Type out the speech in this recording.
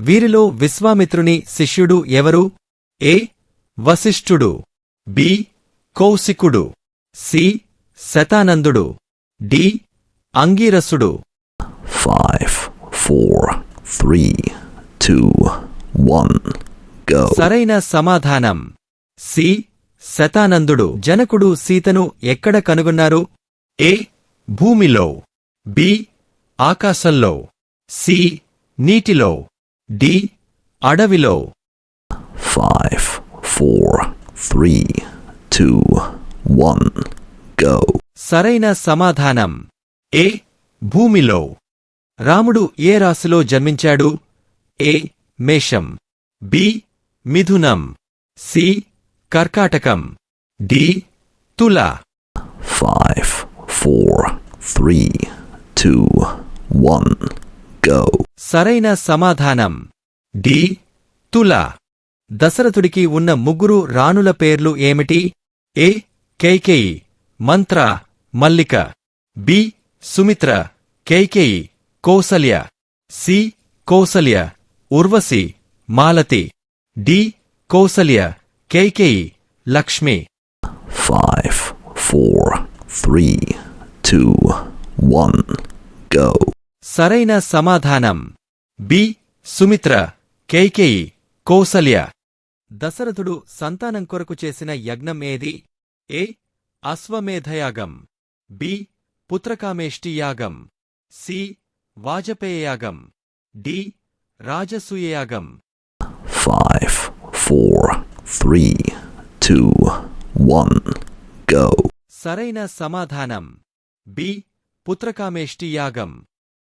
వీరిలో విశ్వామిత్రుని శిష్యుడు ఎవరు? ఏ. వశిష్ఠుడు. బి. కౌశికుడు. సి. శతానందుడు. డి. అంగీరసుడు. Four, three, two, one, go. సరైన సమాధానం. సి. శతానందుడు. జనకుడు సీతను ఎక్కడ కనుగొన్నారు? ఏ. భూమిలో. బి. ఆకాశంలో. సి. నీటిలో. డి అడవిలో. Five, four, three, two, one, go. సరైన సమాధానం. ఏ భూమిలో. రాముడు ఏ రాశిలో జన్మించాడు. ఏ మేషం. బి మిథునం. సి కర్కాటకం. డి తుల. Five, four, three, two, one, go. సరైన సమాధానం. డి. తుల. దశరథుడికి ఉన్న ముగ్గురు రాణుల పేర్లు ఏమిటి? A. Kaikeyi Manthara. Mallika. B. Sumitra. Kaikeyi Kausalya. C. Kausalya. Urvashi. Malathi. D. Kausalya. Kaikeyi Lakshmi. Five, four, three, two, one, go. సరైన సమాధానం. బి. సుమిత్ర కైకేయి కౌసల్య. దశరథుడు సంతానం కొరకు చేసిన యజ్ఞం ఏది? ఏ. అశ్వమేధయాగం. బి. పుత్రకామేష్టి యాగం. సి. వాజపేయయాగం. డి. రాజసూయయాగం. Five, four, three, two, one, go. సరైన సమాధానం. బి. పుత్రకామేష్టి యాగం.